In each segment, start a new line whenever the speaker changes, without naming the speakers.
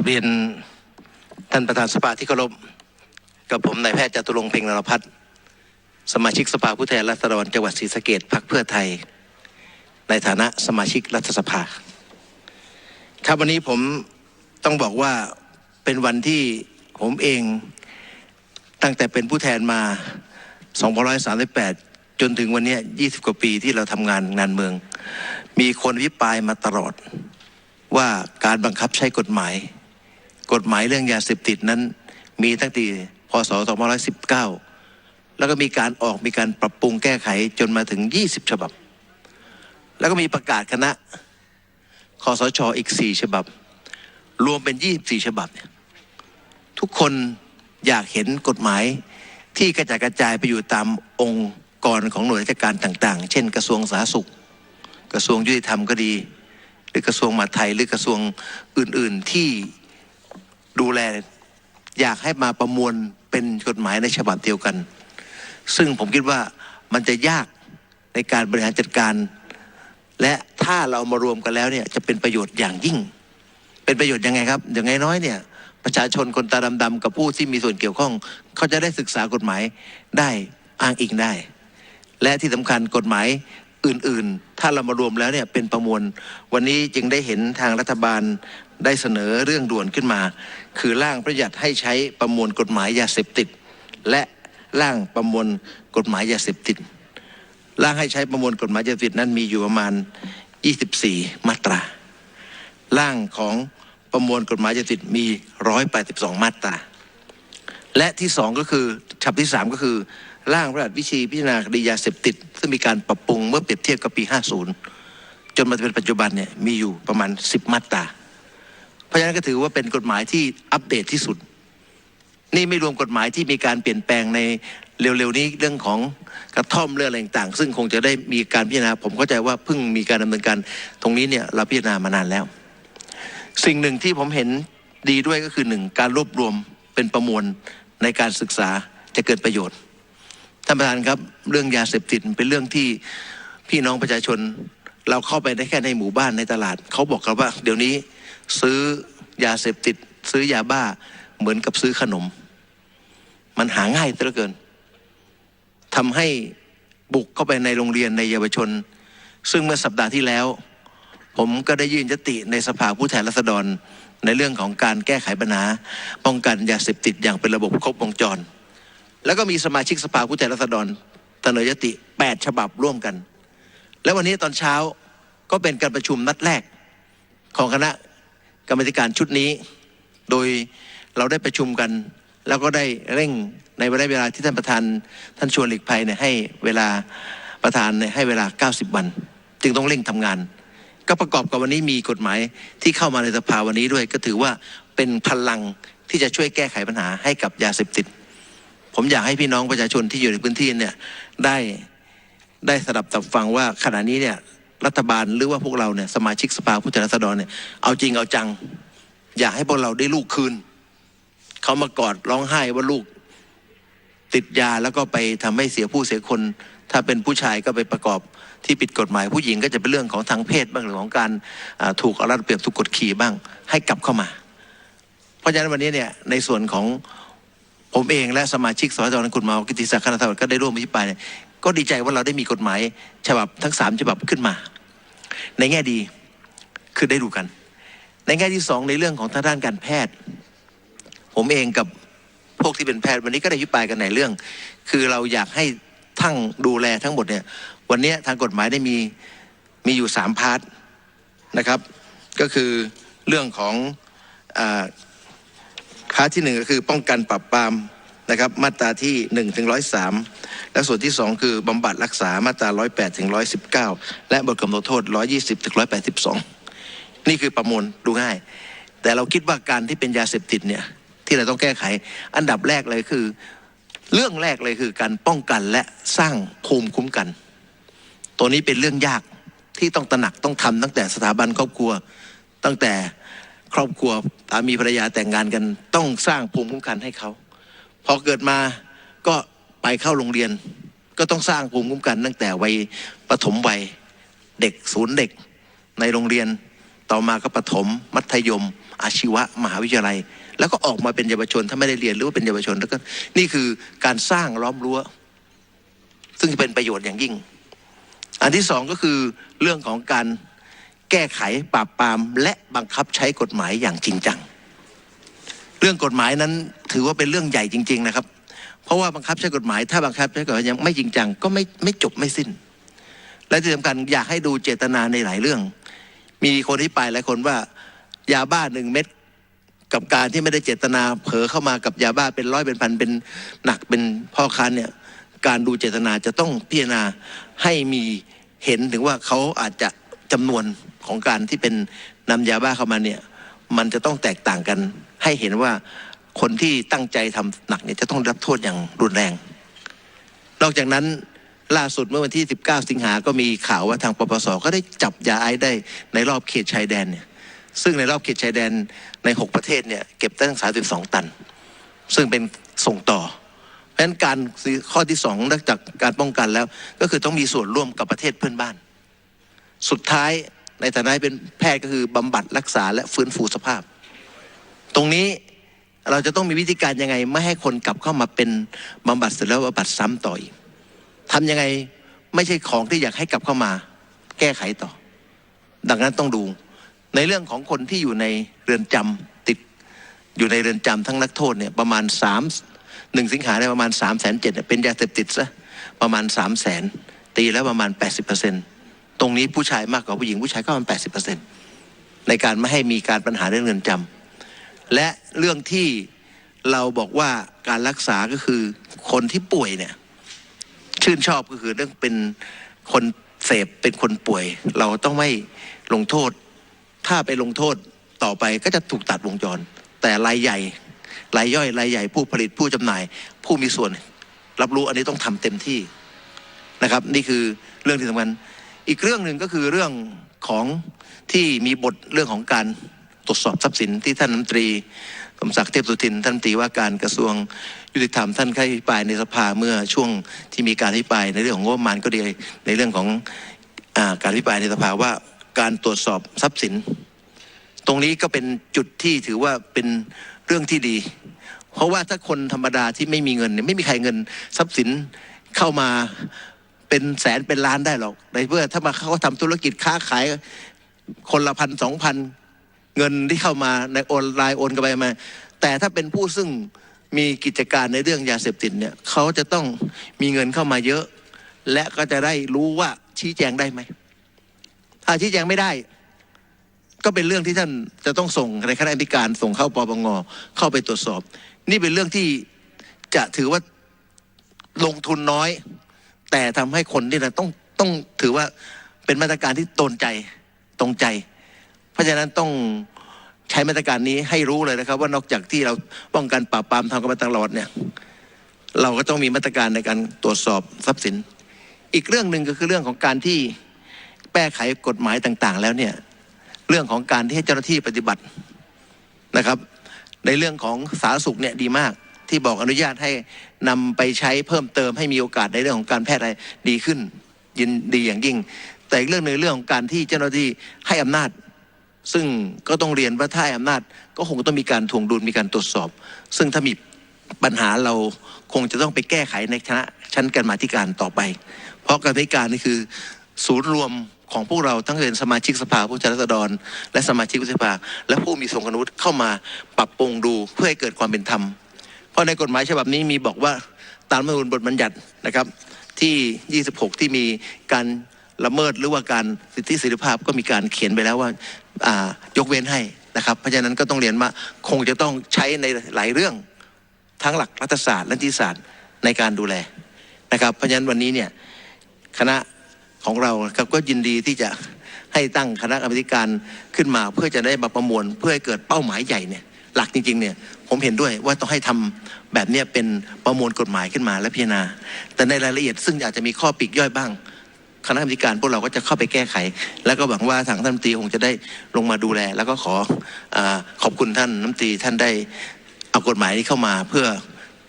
กับเรียนท่านประธานสภาที่เคารพกับผมนายแพทย์จตุรงเพ็งนรพัฒน์สมาชิกสภาผู้แทนราษฎรจังหวัดศรีสะเกษพรรคเพื่อไทย ในฐานะสมาชิกรัฐสภา ครับวันนี้ผมต้องบอกว่าเป็นวันที่ผมเองตั้งแต่เป็นผู้แทนมา238 จนถึงวันนี้ย20 กว่าปีที่เราทำงานงานเมือง มีคนวิปายมาตลอดว่าการบังคับใช้กฎหมาย กฎหมายเรื่องยาเสพติดนั้น มีตั้งแต่พศ 2519 แล้วก็มีการออกมีการปรับปรุงแก้ไขจนมาถึง 20 ฉบับ แล้วก็มีประกาศคณะคอสชอีก 4 ฉบับ รวมเป็น 24 ฉบับเนี่ยทุกคนอยากเห็นกฎหมายที่กระจายกระจายไปอยู่ตามองค์กรของหน่วยราชการต่างๆ เช่น กระทรวงสาธารณสุข กระทรวงยุติธรรมก็ดี หรือกระทรวงมหาดไทยหรือกระทรวงอื่น ๆ ที่ ดูแล อยากให้มาประมวลเป็นกฎหมายในฉบับเดียวกัน ซึ่งผมคิดว่ามันจะยากในการบริหารจัดการ และถ้าเรามารวมกันแล้วเนี่ยจะเป็นประโยชน์อย่างยิ่ง เป็นประโยชน์ยังไงครับ อย่างน้อยๆเนี่ยประชาชนคนตาดำๆกับผู้ที่มีส่วนเกี่ยวข้อง เขาจะได้ศึกษากฎหมายได้อ้างอิงได้ และที่สำคัญกฎหมาย อื่นๆ ถ้าเรามารวมแล้วเนี่ยเป็นประมวล วันนี้จึงได้เห็นทางรัฐบาลได้เสนอเรื่องด่วนขึ้นมา คือร่างประหยัดให้ใช้ประมวลกฎหมายยาเสพติด และร่างประมวลกฎหมายยาเสพติดร่างให้ใช้ประมวลกฎหมายยาเสพติดนั้นมีอยู่ประมาณ 24 มาตรา ร่างของประมวลกฎหมายยาเสพติดมี 182 มาตรา และที่สองก็คือฉบับที่สามก็คือ ร่างพระราชวิชีพิจารณาคดียาเสพติด ซึ่งมีการปรับปรุงเมื่อเปรียบเทียบกับปี 50 จนมาเป็นปัจจุบันเนี่ยมีอยู่ประมาณ 10 มาตรา เพราะฉะนั้นก็ถือว่าเป็นกฎหมายที่อัปเดตที่สุด นี่ไม่รวมกฎหมายที่มีการเปลี่ยนแปลงในเร็วๆนี้เรื่องของกระท่อมเรื่องอะไรต่างๆ ซึ่งคงจะได้มีการพิจารณา ผมเข้าใจว่าเพิ่งมีการดำเนินการตรงนี้เนี่ยเราพิจารณามานานแล้ว สิ่งหนึ่งที่ผมเห็นดีด้วยก็คือหนึ่งการรวบรวมเป็นประมวลในการศึกษาจะเกิดประโยชน์ ท่านประธานครับเรื่องยาเสพติดเป็นเรื่องที่พี่น้องประชาชน เราเข้าไปได้แค่ในหมู่บ้านในตลาด เขาบอกกันว่า เดี๋ยวนี้ซื้อยาเสพติด ซื้อยาบ้าเหมือนกับซื้อขนม มันหาง่ายเหลือเกินทำให้บุกเข้าไปในโรงเรียนในเยาวชน ซึ่งเมื่อสัปดาห์ที่แล้ว ผมก็ได้ยื่นยติในสภาผู้แทนราษฎรในเรื่องของการแก้ไขปัญหาป้องกันยาเสพติดอย่างเป็นระบบครบวงจร แล้วก็มีสมาชิกสภาผู้แทนราษฎรเสนอยติ 8 ฉบับร่วมกัน แล้ววันนี้ตอนเช้าก็เป็นการประชุมนัดแรกของคณะกรรมการชุดนี้ โดยเราได้ประชุมกัน แล้วก็ได้เร่งในเวลาเวลาที่ท่านประธานท่านชวนหลีกภัยเนี่ยให้เวลาประธานเนี่ยให้เวลา 90 วัน จึงต้องเร่งทำงาน ก็ประกอบกับวันนี้มีกฎหมายที่เข้ามาในสภาวันนี้ด้วย ก็ถือว่าเป็นพลังที่จะช่วยแก้ไขปัญหาให้กับยาเสพติด ผมอยากให้พี่น้องประชาชนที่อยู่ในพื้นที่เนี่ยได้ได้สดับตับฟังว่าขณะนี้เนี่ยรัฐบาลหรือว่าพวกเราเนี่ยสมาชิกสภาผู้แทนราษฎรเนี่ยเอาจริงเอาจัง อยากให้พวกเราได้ลูกคืนเขามากอดร้องไห้ว่าลูกติดยาแล้วก็ไปทำให้เสียผู้เสียคน ถ้าเป็นผู้ชายก็ไปประกอบที่ผิดกฎหมาย ผู้หญิงก็จะเป็นเรื่องของทางเพศบ้างหรือของการถูกเอารัดเปรียบถูกกดขี่บ้าง ให้กลับเข้ามา เพราะฉะนั้นวันนี้เนี่ยในส่วนของ ผมเองและสมาชิกสภาคุณมากิติศักดิ์คณะทวก็ได้ร่วมอภิปรายเนี่ยก็ดีใจว่าเราได้มีกฎหมายฉบับทั้งสามฉบับขึ้นมา ในแง่ดีคือได้ดูกัน ในแง่ที่สองในเรื่องของทางด้านการแพทย์ ผมเองกับพวกที่เป็นแพทย์วันนี้ก็ได้อภิปรายกันในเรื่อง คือเราอยากให้ทั้งดูแลทั้งหมดเนี่ยวันนี้ทางกฎหมายได้มีมีอยู่สามพาร์ทนะครับ ก็คือเรื่องของอาพาร์ทที่หนึ่งก็คือป้องกันปราบปรามนะครับมาตราที่หนึ่งถึงร้อยสามและส่วนที่สองคือบำบัดรักษามาตราร้อยแปดถึงร้อยสิบเก้าและบทกำหนดโทษร้อยยี่สิบถึงร้อยแปดสิบสองนี่คือประมวลดูง่าย แต่เราคิดว่าการที่เป็นยาเสพติดเนี่ยที่เราต้องแก้ไข อันดับแรกเลยคือ เรื่องแรกเลยคือการป้องกันและสร้างภูมิคุ้มกัน ตัวนี้เป็นเรื่องยากที่ต้องตระหนักต้องทำตั้งแต่สถาบันครอบครัวตั้งแต่ ครอบครัวสามีภรรยาแต่งงานกัน ต้องสร้างภูมิคุ้มกันให้เขาพอเกิดมาก็ไปเข้าโรงเรียน ก็ต้องสร้างภูมิคุ้มกัน ตั้งแต่วัยปฐมวัยเด็กศูนย์เด็กในโรงเรียนต่อมาก็ประถมมัธยม อาชีวะ มหาวิทยาลัย แล้วก็ออกมาเป็นเยาวชน ถ้าไม่ได้เรียนหรือว่าเป็นเยาวชนแล้วก็นี่คือการสร้างล้อมรั้ว ซึ่งจะเป็นประโยชน์อย่างยิ่ง อันที่สองก็คือเรื่องของการ แก้ไขปราบปรามและบังคับใช้กฎหมายอย่างจริงจัง เรื่องกฎหมายนั้นถือว่าเป็นเรื่องใหญ่จริง ๆ นะครับ เพราะว่าบังคับใช้กฎหมาย ถ้าบังคับใช้กฎหมายยังไม่จริงจังก็ไม่ไม่จบไม่สิ้น และที่สำคัญอยากให้ดูเจตนาในหลายเรื่อง มีคนที่ไปหลายคนว่ายาบ้าหนึ่งเม็ดกับการที่ไม่ได้เจตนาเผลอเข้ามากับยาบ้าเป็นร้อยเป็นพันเป็นหนักเป็นพ่อค้าเนี่ยการดูเจตนาจะต้องพิจารณาให้มีเห็นถึงว่าเขาอาจจะจำนวน ของการที่เป็นนำยาบ้าเข้ามาเนี่ยมันจะต้องแตกต่างกัน ให้เห็นว่าคนที่ตั้งใจทำหนักเนี่ยจะต้องรับโทษอย่างรุนแรง นอกจากนั้นล่าสุดเมื่อวันที่ 19 สิงหาก็มีข่าวว่าทางปปสก็ได้จับยาไอซ์ได้ในรอบเขตชายแดนเนี่ยซึ่งในรอบเขตชายแดนใน 6 ประเทศเนี่ยเก็บได้ตั้ง 32 ตัน ซึ่งเป็นส่งต่อ เพราะฉะนั้นการข้อที่สองนอกจากการป้องกันแล้ว ก็คือต้องมีส่วนร่วมกับประเทศเพื่อนบ้าน สุดท้าย ในฐานะเป็นแพทย์ก็คือบำบัดรักษาและฟื้นฟูสภาพ ตรงนี้เราจะต้องมีวิธีการยังไง ไม่ให้คนกลับเข้ามาเป็นบำบัดเสร็จแล้วบำบัดซ้ำต่ออีกทำยังไงไม่ใช่ของที่อยากให้กลับเข้ามา แก้ไขต่อ ดังนั้นต้องดู ในเรื่องของคนที่อยู่ในเรือนจำติดอยู่ในเรือนจำทั้งนักโทษเนี่ยประมาณสามหนึ่งสิงหาได้ประมาณสามแสนเจ็ดเป็นยาเสพติดซะประมาณสามแสนตีแล้วประมาณแปดสิบเปอร์เซ็นต์ ตรงนี้ผู้ชายมากกว่าผู้หญิงผู้ชายก็ประมาณแปดสิบเปอร์เซ็นในการไม่ให้มีการปัญหาเรื่องเรือนจำและเรื่องที่เราบอกว่าการรักษาก็คือคนที่ป่วยเนี่ย ชื่นชอบก็คือเรื่องเป็นคนเสพเป็นคนป่วย เราต้องไม่ลงโทษ ถ้าไปลงโทษต่อไปก็จะถูกตัดวงจร แต่รายใหญ่รายย่อยรายใหญ่ผู้ผลิตผู้จำหน่าย ผู้มีส่วน รับรู้อันนี้ต้องทำเต็มที่นะครับ นี่คือเรื่องที่สำคัญ อีกเรื่องหนึ่งก็คือเรื่องของที่มีบทเรื่องของการตรวจสอบทรัพย์สินที่ท่านน้ำตรีสมศักดิ์เทพสุทินท่านตรีว่าการกระทรวงยุติธรรมท่านเคยอภิปรายในสภาเมื่อช่วงที่มีการอภิปรายในเรื่องของงบประมาณก็ดีในเรื่องของอการอภิปรายในสภาว่าการตรวจสอบทรัพย์สิน ตรงนี้ก็เป็นจุดที่ถือว่าเป็นเรื่องที่ดี เพราะว่าถ้าคนธรรมดาที่ไม่มีเงินเนี่ยไม่มีใครเงินทรัพย์สินเข้ามา เป็นแสนเป็นล้านได้หรอกในเมื่อถ้ามาเขาทำธุรกิจค้าขายคนละพันสองพันเงินที่เข้ามาในโอนไลน์โอนกันไปมาแต่ถ้าเป็นผู้ซึ่งมีกิจการในเรื่องยาเสพติดเนี่ยเขาจะต้องมีเงินเข้ามาเยอะ และก็จะได้รู้ว่าชี้แจงได้ไหม ถ้าชี้แจงไม่ได้ ก็เป็นเรื่องที่ท่านจะต้องส่งในคณะกรรมการส่งเข้าปปงเข้าไปตรวจสอบ นี่เป็นเรื่องที่จะถือว่าลงทุนน้อย แต่ทำให้คนนี่นะต้องต้องถือว่าเป็นมาตรการที่ตนใจตรงใจ เพราะฉะนั้นต้องใช้มาตรการนี้ให้รู้เลยนะครับ ว่านอกจากที่เราป้องกันปราบปรามทำกันมาตลอดเนี่ยเราก็ต้องมีมาตรการในการตรวจสอบทรัพย์สิน อีกเรื่องหนึ่งก็คือเรื่องของการที่แก้ไขกฎหมายต่างๆ แล้วเนี่ยเรื่องของการที่ให้เจ้าหน้าที่ปฏิบัตินะครับ ในเรื่องของสาธารณสุขเนี่ยดีมาก ที่บอกอนุญาตให้นำไปใช้เพิ่มเติมให้มีโอกาสในเรื่องของการแพทย์อะไรดีขึ้นยินดีอย่างยิ่ง แต่อีกเรื่องหนึ่งเรื่องของการที่เจ้าหน้าที่ให้อำนาจ ซึ่งก็ต้องเรียนว่าถ้าให้อำนาจ ก็คงต้องมีการทวงดุลมีการตรวจสอบ ซึ่งถ้ามีปัญหาเราคงจะต้องไปแก้ไขในคณะชั้นการมาธิการต่อไป เพราะการมาธิการนี่คือศูนย์รวมของพวกเราทั้งเป็นสมาชิกสภาผู้แทนราษฎร และสมาชิกวุฒิสภา และผู้มีทรงคุณวุฒิเข้ามาปรับปรุงดูเพื่อให้เกิดความเป็นธรรม ราะในกฎหมายฉบับนี้มีบอกว่าตามรัฐมนูญบทบัญญัตินะครับ ที่ 26 ที่มีการละเมิดหรือว่าการสิทธิเสรีภาพก็มีการเขียนไปแล้วว่าอ่ายกเว้นให้นะครับ เพราะฉะนั้นก็ต้องเรียนว่าคงจะต้องใช้ในหลายเรื่องทั้งหลักรัฐศาสตร์และนิติศาสตร์ในการดูแลนะครับ เพราะฉะนั้นวันนี้เนี่ยคณะของเราครับก็ยินดีที่จะให้ตั้งคณะกรรมการขึ้นมา เพื่อจะได้มาประมวลเพื่อให้เกิดเป้าหมายใหญ่เนี่ย หลักจริงๆเนี่ยผมเห็นด้วยว่าต้องให้ทำแบบเนี้ยเป็นประมวลกฎหมายขึ้นมาและพิจารณา แต่ในรายละเอียดซึ่งอาจจะมีข้อปีกย่อยบ้าง คณะกรรมการพวกเราก็จะเข้าไปแก้ไข แล้วก็หวังว่าทางท่านตีคงจะได้ลงมาดูแล แล้วก็ขออขอบคุณท่านน้ำตีท่านได้เอากฎหมายนี้เข้ามาเพื่อ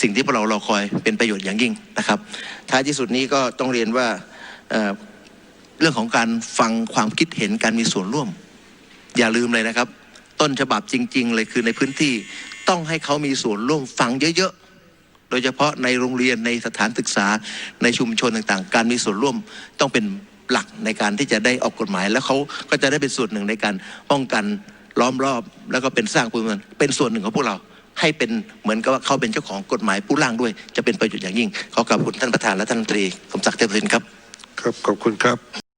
สิ่งที่พวกเรารอคอยเป็นประโยชน์อย่างยิ่งนะครับ ท้ายที่สุดนี้ก็ต้องเรียนว่าเรื่องของการฟังความคิดเห็นการมีส่วนร่วม อย่าลืมเลยนะครับ ต้นฉบับจริง ๆ เลยคือในพื้นที่ต้องให้เขามีส่วนร่วมฟังเยอะๆ โดยเฉพาะในโรงเรียนในสถานศึกษาในชุมชนต่างๆ การมีส่วนร่วมต้องเป็นหลักในการที่จะได้ออกกฎหมาย แล้วเขาก็จะได้เป็นส่วนหนึ่งในการป้องกันล้อมรอบ แล้วก็เป็นสร้างภูมิคุ้มกันเป็นส่วนหนึ่งของพวกเราให้เป็นเหมือนกับว่าเขาเป็นเจ้าของกฎหมายผู้ร่างด้วย จะเป็นประโยชน์อย่างยิ่งขอกราบคุณท่านประธานและท่านรัฐมนตรีสมศักดิ์เทพสินครับ
ครับขอบคุณครับ